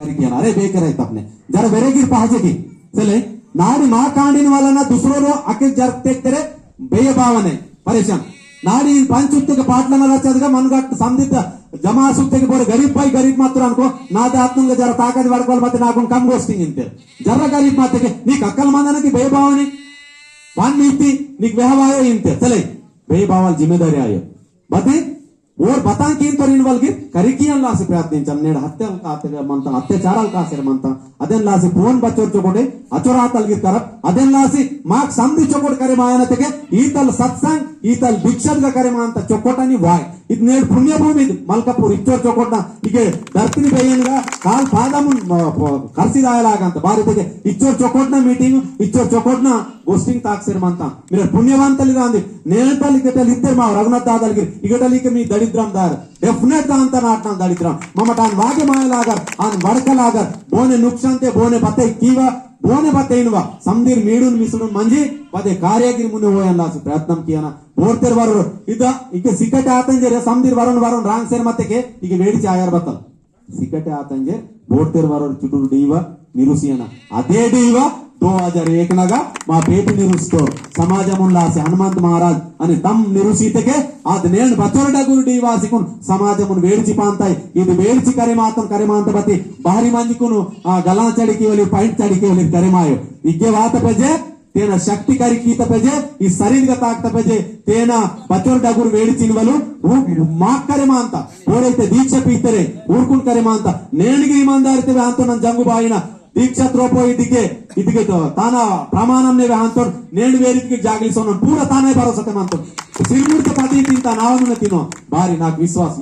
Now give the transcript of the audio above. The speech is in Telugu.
केला अरे बेकरायचं आपले जरा वेरेगीर पाहिजे की चले నాడి మా కాండి వలన దుసరోలో అఖిల్ జరతెక్కరే బేయభావనే పరేషాన్ నాడి పంచుత్తకి పాటలన రచదుగా మనగట్ జమా జమాసుత్తకి పోరు గరీబ్ పై గరీబ్ మాత్రం అనుకో నా దాత్మంగా జర తాకది వరకోల మధ్య నాకు కమ్ గోస్టింగ్ ఇంతే జర గరీబ్ మాత్రకి నీకు అక్కల మందనకి బేయభావని వాన్ నీతి నీకు వ్యవహాయ ఇంతే చలే బేయభావాలు జిమ్మేదారి ఆయో బతే ఎవరు ఓರ್ ಬತಾಂಕೇಂತೋರಿನ వాళ్ళకి కరికీయం లాసి ప్రార్థించాం నేను హత్యలు మంత అత్యాచారాలు కాసిరమంత. అదెన్ లాసి ఫోన్ బచ్చోర్చుకోండి అచురాతల్గి కరప్ అదెన్ లాసి మాకు సంధి చొక్కోడు కరిమాయనతకి ఈతలు సత్సంగ్ ఈతలు భిక్షద్గా కరిమాంత చొక్కోటని వాయి. ఇది నేను పుణ్యభూమి. ఇది మల్కపూర్ ఇచ్చొచ్చు కొట్ట ఇక దర్శిని పేయనుగా కాల్ పాదము కరిసిదాయలాగంత భారతకి ఇచ్చొచ్చు కొట్టిన మీటింగ్ ఇచ్చొచ్చు కొట్టిన గోస్టింగ్ అంతా మీరు పుణ్యవంతలు కాదు నేను తల్లిగటలు ఇద్దరు మా రఘునాథ్ దాదాలకి ఇక మీ దరిద్రం దారు. డెఫినెట్ అంత నాటం దరిద్రం. మమ్మ తాను వాగి మాయలాగర్ ఆన్ వడకలాగర్ బోనే నుక్సంతే బోనే పత్తే కీవా ಬೋನೆ ಬತ್ತೆ ಇಲ್ವಾ ಸಂದಿರ್ ಮೀಡುನ್ ಮಿಸುಡುನ್ ಮಂಜಿ ಪದೇ ಕಾರ್ಯಾಗಿರಿ ಮುನ್ನೆ ಹೋಯಲ್ಲ ಪ್ರಯತ್ನ ಕಿಯನ. ಓಡ್ತಿರ್ ಬರೋರು ಇದ ಈಗ ಸಿಕ್ಕಟೆ ಆತಂಜೆ ಸಂದಿರ್ ಬರೋನ್ ಬರೋನ್ ರಾಂಗ್ ಸೇರ್ ಮತ್ತೆಗೆ ಈಗ ವೇಡಿಚಿ ಆಯಾರ್ ಬತ್ತ ಸಿಕ್ಕಟೆ ಆತಂಜೆ ಬೋರ್ತೆರ್ ಬರೋರು ಚುಟುರು ಡೀವ ನಿರುಸಿಯನ. ಅದೇ ಡೀವ 2001 ಏಕನಾಗ ಮಾ ಭೇಟಿ ನಿರುಸ್ತೋ ಸಮಾಜಮುಲ್ಲಾಸಿ ಹನುಮಂತ ಮಹಾರಾಜ್ అని తమ్ నిరుసీతకే అది నేను బచ్చరుడగురు నివాసికును సమాజమును వేడిచి పాంతాయి. ఇది వేడిచి కరిమాతం కరిమాంతపతి భారీ మందికును ఆ గలా చడికి వెళ్ళి పైట్ చడికి వెళ్ళి కరిమాయు. ఇగ్గే వాత పెజే తేన శక్తి కరికీత పెజే ఈ శరీరగా తాక్త పెజే తేన బచ్చరు డగురు వేడి చిలువలు మాక్ కరిమాంత. ఓరైతే దీక్ష పీతరే ఊరుకుని కరిమాంత. నేనుగి ఇమాందారితే అంతనం జంగు బాయిన ದೀಕ್ಷಾತ್ರೋಪೋದಿಗೆ ಇದಕ್ಕೆ ತಾನ ಪ್ರಮಾಣವನ್ನೇ ಅಂತೋಡ್ ನೇಣು ವೇರಿಕೆ ಜಾಗಲಿಸೋಣ ಪೂರ ತಾನೇ ಭರವಸೆ ಮಾತೋಡ್ ಸಿರಿಮೂರ್ತ ಪತಿ ತಿಂತ ನಾವನ್ನು ತಿನ್ನೋ ಬಾರಿ ನಾಕ್ ವಿಶ್ವಾಸ